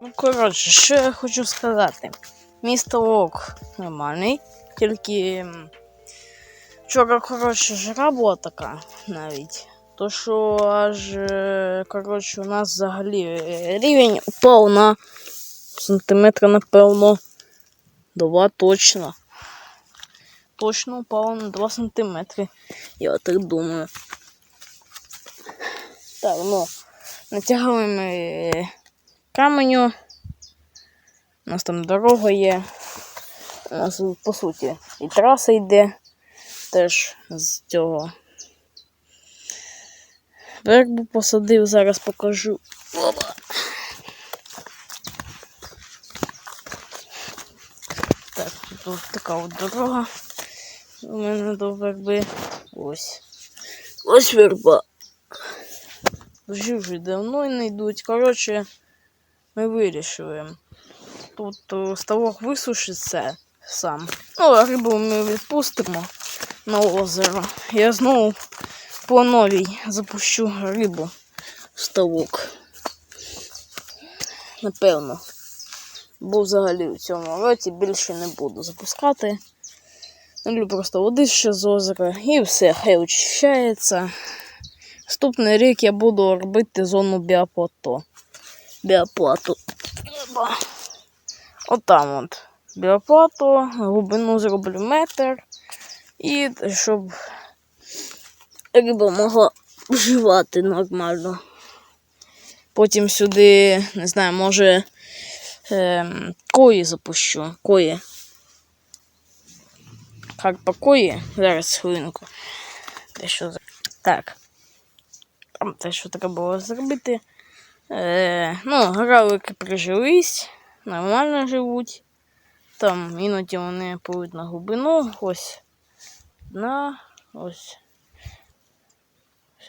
Ну, коротше, що я хочу сказати. Місто Лок нормальний, тільки вчора, коротше, жара була така навіть. То що аж е, коротше, у нас взагалі рівень упав на сантиметра, напевно, два точно. Точно упав на 2 сантиметри. Я так думаю. Так, ну, натягали ми е, каменю. У нас там дорога є. У нас по суті і траса йде теж з цього. Вербу посадив, зараз покажу. Опа. Так, тут така от дорога. У мене до верби. Ось. Ось верба. Дожі вже давно не йдуть. Коротше, ми вирішили. Тут ставок висушиться сам. Ну, а рибу ми відпустимо на озеро. Я знову по новій запущу рибу в ставок. Напевно. Бо взагалі в цьому році більше не буду запускати. Люблю просто водище з озера і все, хай очищається. Наступний рік я буду робити зону біоплато. Біоплату. Отам от. Біоплату, глибину зроблю метр. І щоб риба могла вживати нормально. Потім сюди, не знаю, може ем, кої запущу. Кої. Карпа кої. Зараз хвилинку. Те, що... Так. Там те, що треба було зробити. Е, ну, гравики прижились, нормально живуть. Там іноді вони пливуть на глибину. Ось одна, ось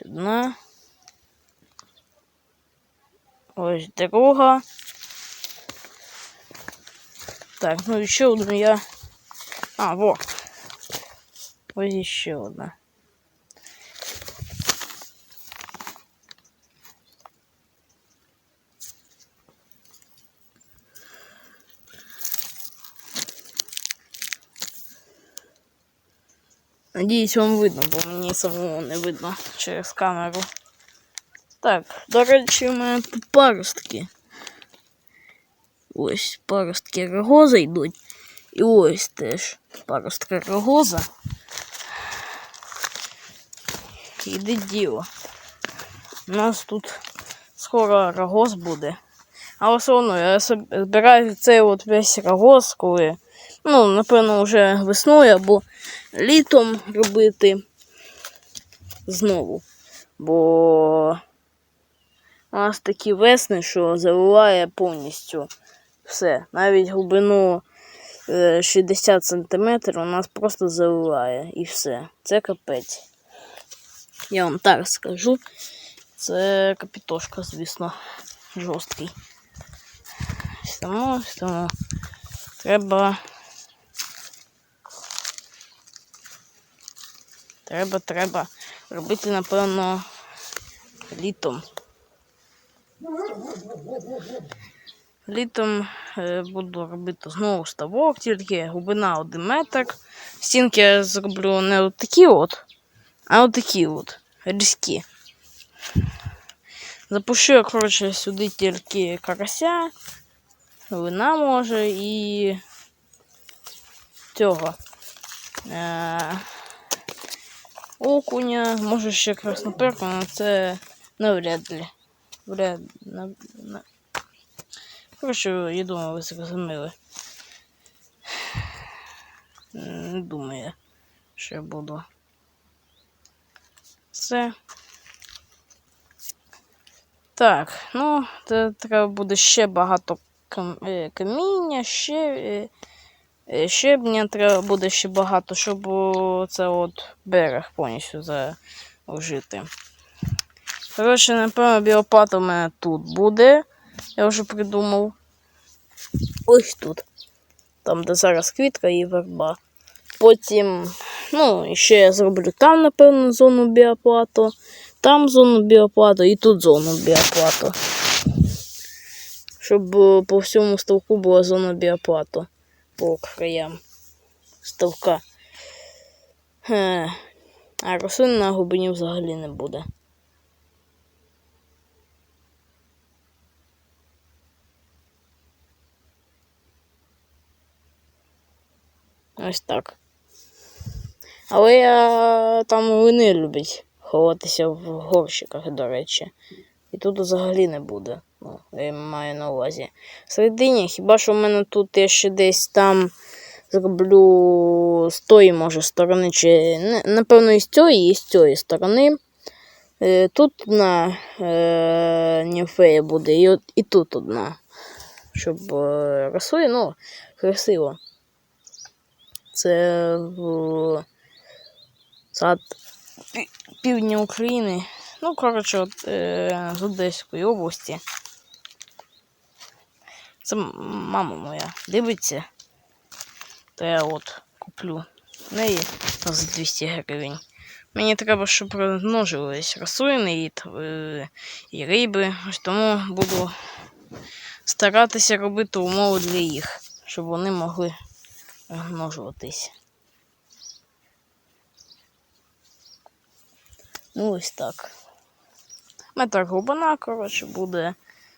одна. Ось друга. Так, ну і ще одну я. А, во. Ось ще одна. Надіюсь, вам видно, бо мені самому не видно через камеру. Так, до речі, у мене тут паростки. Ось паростки рогоза йдуть. І ось теж паростки рогоза. Іде діло. У нас тут скоро рогоз буде. А все одно я збираю цей от весь рогоз, коли, ну, напевно, вже весною або літом робити знову. Бо у нас такі весни, що заливає повністю все. Навіть глибину е, 60 см у нас просто заливає і все. Це капець. Я вам так скажу. Це капітошка, звісно, жорсткий. Тому, тому треба. Треба, треба робити, напевно, літом. Літом е, буду робити знову ставок, тільки глибина 1 метр. Стінки я зроблю не от такі от, а от такі от різкі. Запущу я, коротше, сюди тільки карася, глина може і цього. Е- окуня, може ще красноперку, але це навряд ли. Вряд, на, на... Коротше, я думаю, ви зрозуміли. Не думаю, що я буду. Це. Так, ну, це треба буде ще багато е, каміння, ще. Е, Е, Щебня треба буде ще багато, щоб це от берег повністю заложити. Коротше, напевно, біопат у мене тут буде. Я вже придумав. Ось тут. Там, де зараз квітка і верба. Потім, ну, ще я зроблю там, напевно, зону біоплату, там зону біоплату і тут зону біоплату. щоб по всьому ставку була зона біоплату по краям ставка. А рослин на глибині взагалі не буде. Ось так. Але я там вони люблять ховатися в горщиках, до речі. І тут взагалі не буде. Ну, я маю на увазі. Всередині, хіба що в мене тут я ще десь там зроблю з тої, може, сторони, чи напевно, і з цієї, і з цієї сторони. Е, Тут одна е, німфея буде, і, от, і тут одна. Щоб е, росли, ну, красиво. Це в сад півдня України. Ну, коротше, от, е, з Одеської області. Це мама моя дивиться. То я от куплю неї за 200 гривень. Мені треба, щоб розмножились рослини і, е, і риби. Тому буду старатися робити умови для їх, щоб вони могли розмножуватись. Ну, ось так. Метр глибина, коротше, буде.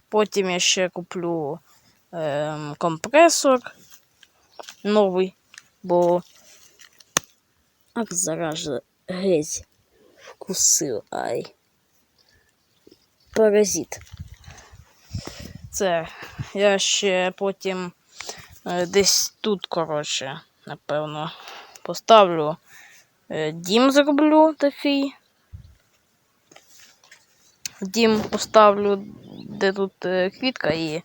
Потім я ще куплю ем, компресор новий, бо. Ах, заража геть вкусив. Ай. Паразит. Це я ще потім е, десь тут, коротше, напевно, поставлю е, дім зроблю такий. Дім поставлю, де тут е, квітка і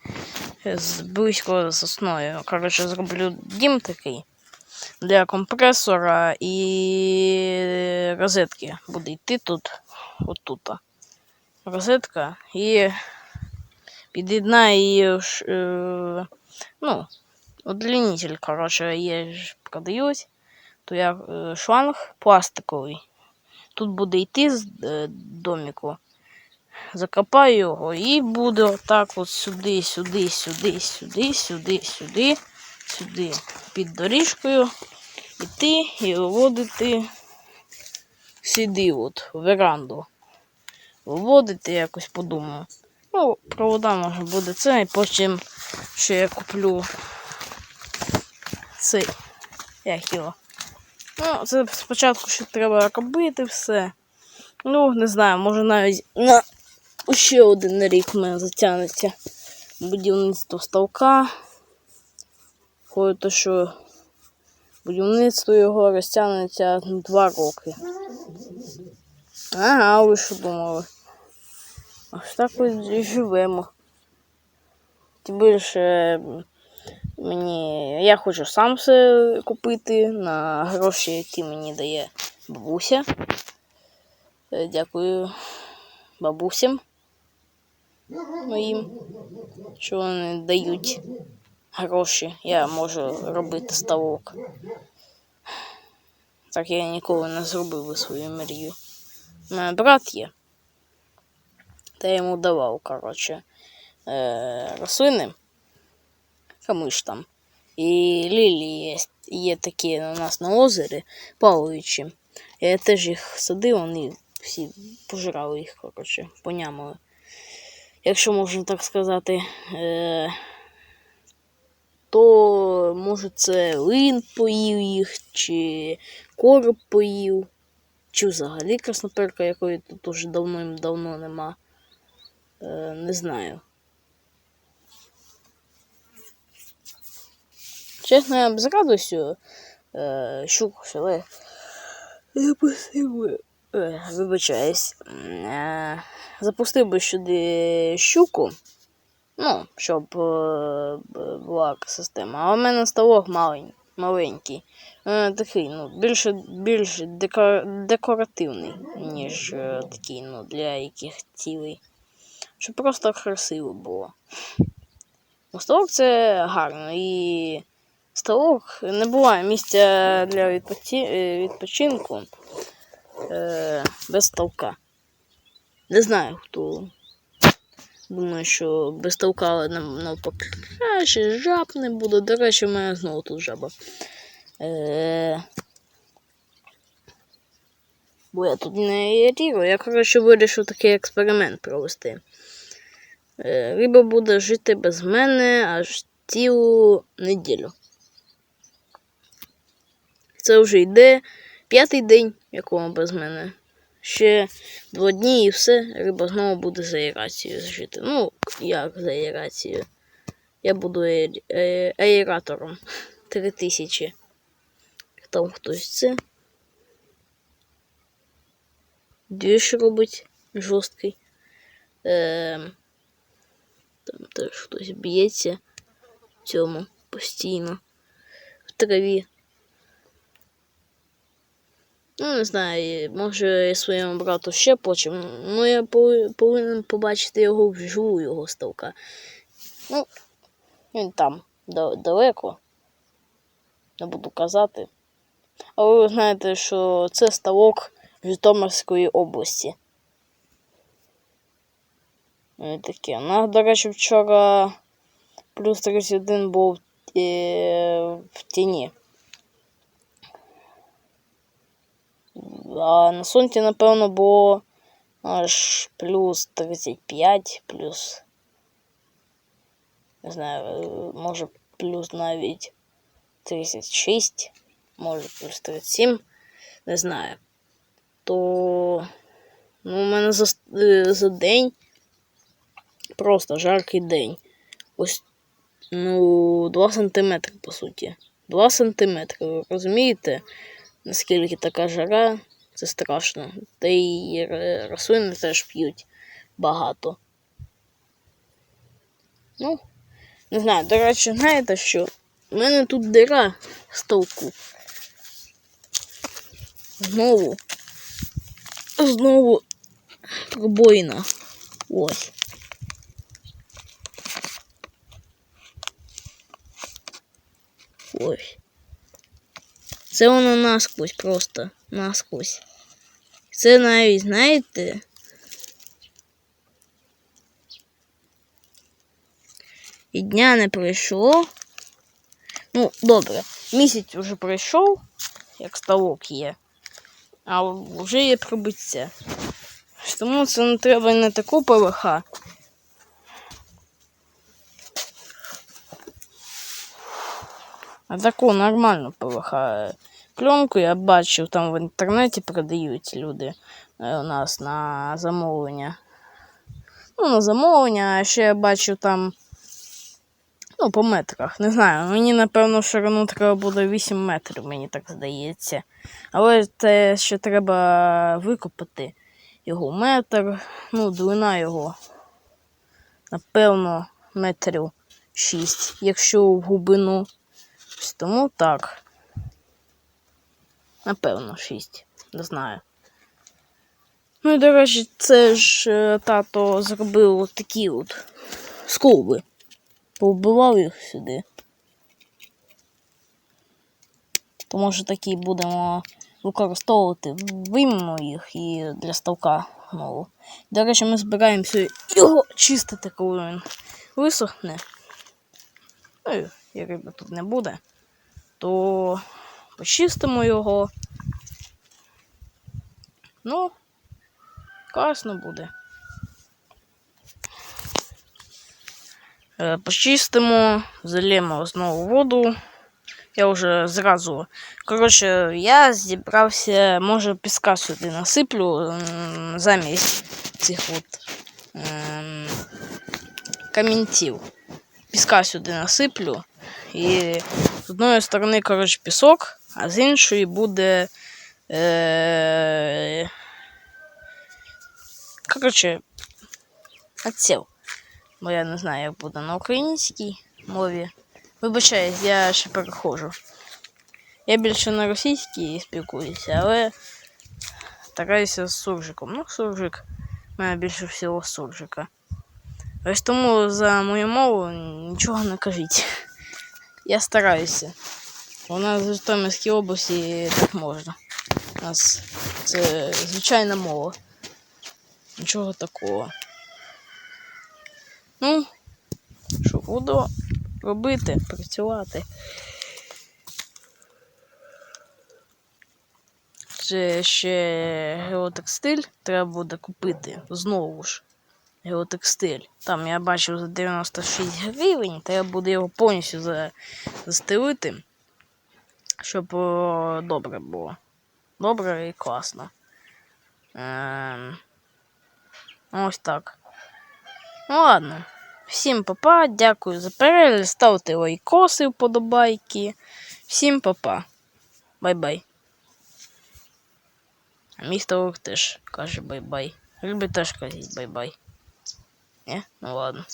з близько сосною. Коротше, зроблю дім такий для компресора і розетки. Буде йти тут, отут. Розетка і під'єднаю її. Е, ну, удлінитель, коротше, є продають. То я е, шланг пластиковий. Тут буде йти з е, доміку закопаю його і буде отак от сюди, сюди, сюди, сюди, сюди, сюди, сюди. Під доріжкою йти і виводити сюди, от, в веранду. Виводити якось подумаю. Ну, провода може буде це, і потім ще я куплю цей. Як його. Ну, це спочатку ще треба робити все. Ну, не знаю, може навіть на ще один рік в мене затягнеться будівництво ставка. Ходить що будівництво його розтягнеться два роки. Ага, ви що думали? Ось так ось і живемо. Тим більше мені я хочу сам все купити на гроші, які мені дає бабуся. Е, Дякую бабусям моїм, що вони дають гроші. Я можу робити ставок. Так я ніколи не зробив свою мрію. У мене брат є. Та я йому давав, коротше, е, рослини. Камиш там. І лілії є, є такі у нас на озері, плаваючі. Я теж їх садив, вони всі пожирали їх, коротше, понямили. Якщо можна так сказати, е, то може це лин поїв їх, чи короб поїв, чи взагалі красноперка, якої тут уже давно-давно нема. Е, не знаю. Чесно, я б з радістю е, щуку, але я просив е, вибачаюсь, е, запустив би сюди щуку, ну, щоб е, була система. А у мене ставок малень, маленький. Такий, ну, більше, більш декоративний, ніж такий, ну, для яких цілей. Щоб просто красиво було. Ну, ставок це гарно і ставок не буває місця для відпочи... відпочинку е, без ставка. Не знаю, хто Думаю, що без толка нам навпаки краще, жаб не буде. До речі, в мене знову тут жаба. Е... Бо я тут не рірую. Я, коротше, вирішив такий експеримент провести. Е, Риба буде жити без мене аж цілу неділю. Це вже йде п'ятий день, якому без мене. Ще два дні і все, риба знову буде за аерацією жити. Ну, як за аерацією? Я буду аер- е- аератором. 3000. Там хтось це. Двіж робить жорсткий. Ем, там теж хтось б'ється в цьому постійно. В траві. Ну, не знаю, може своєму брату ще почем. Ну, я повинен побачити його вживу, його ставка. Ну, він там далеко. Не буду казати. Але ви знаєте, що це ставок Житомирської області. Ну, і таке. У нас, до речі, вчора плюс 31 був е, в тіні. А на сонці, напевно, було аж плюс 35, плюс. Не знаю, може плюс навіть 36, може плюс 37, не знаю. То ну, у мене за, за день просто жаркий день. Ось ну, 2 сантиметри, по суті. 2 сантиметри, ви розумієте? наскільки така жара, це страшно. Та й рослини теж п'ють багато. Ну, не знаю, до речі, знаєте що? У мене тут дира з толку. Знову. Знову пробоїна. Ось. Ось. Це воно насквозь просто. Насквозь. Це навіть, знаєте. І дня не пройшло. Ну, добре, місяць вже пройшов, як ставок є. А вже є пробиття. Тому це не треба не таку ПВХ. А таку нормальну ПВХ пленку я бачив, там в інтернеті продають люди е, у нас на замовлення. Ну, на замовлення, а ще я бачив там. Ну, по метрах. Не знаю. Мені, напевно, ширину треба буде 8 метрів, мені так здається. Але те, що треба викопати його метр, ну, длина його, напевно, метрів 6, якщо в глибину. Тому так. Напевно, 6. Не знаю. Ну і, до речі, це ж е, тато зробив такі от скоби. Повбивав їх сюди. То може такі будемо використовувати. Виймемо їх і для ставка знову. До речі, ми збираємося його чистити, коли він висохне. Ну, і риби тут не буде. То почистимо його. Ну, класно буде. Е, Почистимо, залємо знову воду. Я вже зразу. Коротше, я зібрався, може, піска сюди насиплю замість цих от ем, камінців. Піска сюди насиплю. І з одної сторони, коротше, пісок, а з іншої буде. Е... Коротше, отсів. Бо я не знаю, як буде на українській мові. Вибачаюсь, я ще переходжу. Я більше на російській спілкуюся, але стараюся з суржиком. Ну, суржик. У мене більше всього суржика. Ось тому за мою мову нічого не кажіть. Я стараюся. У нас в Житомирській області так можна. У нас це звичайна мова. Нічого такого. Ну, що буду робити, працювати. Це ще геотекстиль треба буде купити знову ж. Геотекстиль. Там я бачив за 96 гривень, треба буде його повністю за- застелити, щоб о, добре було. Добре і класно. Ем, ось так. Ну ладно. Всім папа, дякую за перегляд. Ставте лайкоси, вподобайки. Всім папа. Бай-бай. А Містер Лук теж каже бай-бай. Любить теж казати бай-бай. Не? Ну ладно.